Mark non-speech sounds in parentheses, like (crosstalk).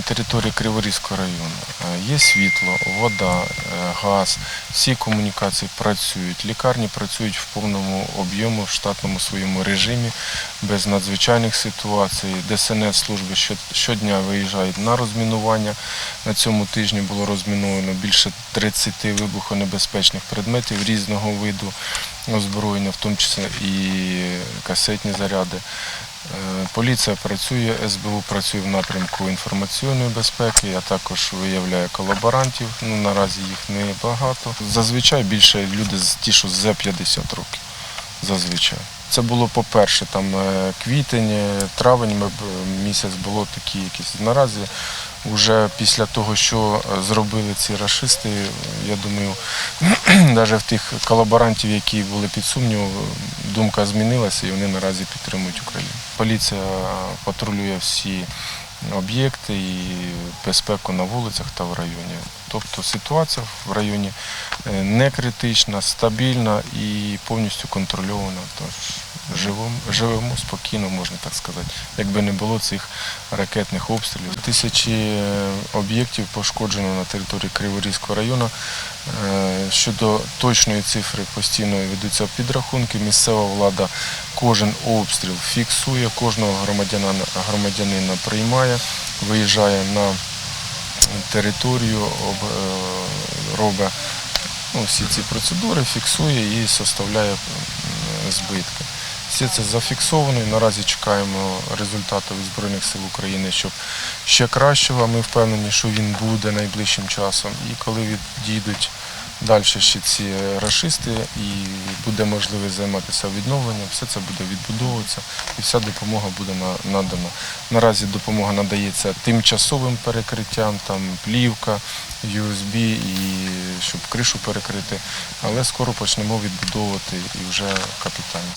території Криворізького району е, є світло, вода, е, газ, всі комунікації працюють. Лікарні працюють в повному об'єму, в штатному своєму режимі, без надзвичайних ситуацій. ДСНС служби щодня виїжджають на розмінування. На цьому тижні було розміновано більше 30 вибухонебезпечних предметів різного виду озброєння, в тому числі і касетні заряди. Е, Поліція працює, СБУ працює в напрямку інформаційної безпеки, а також виявляє колаборантів. Ну, наразі їх не багато. Зазвичай більше люди ті, що за 50 років. Зазвичай. Це було, по-перше, там е, квітень, е, травень місяць було такі якісь. Наразі вже після того, що е, зробили ці рашисти, е, я думаю, (clears throat) навіть в тих колаборантів, які були під сумнівом, думка змінилася і вони наразі підтримують Україну. Поліція патрулює всі об'єкти і безпеку на вулицях та в районі. Тобто ситуація в районі е, не критична, стабільна і повністю контрольована. Тож живемо, живемо спокійно, можна так сказати, якби не було цих ракетних обстрілів. Тисячі е, об'єктів пошкоджено на території Криворізького району. Е, Щодо точної цифри постійно ведуться підрахунки. Місцева влада кожен обстріл фіксує, кожного громадянина, громадянина приймає, виїжджає на територію, об, е, робить ну, всі ці процедури, фіксує і составляє збитки. Все це зафіксовано і наразі чекаємо результатів Збройних сил України, щоб ще кращого. Ми впевнені, що він буде найближчим часом. І коли відійдуть далі ще ці рашисти і буде можливість займатися відновленням, все це буде відбудовуватися і вся допомога буде надана. Наразі допомога надається тимчасовим перекриттям, там плівка, USB, і щоб кришу перекрити, але скоро почнемо відбудовувати і вже капітально.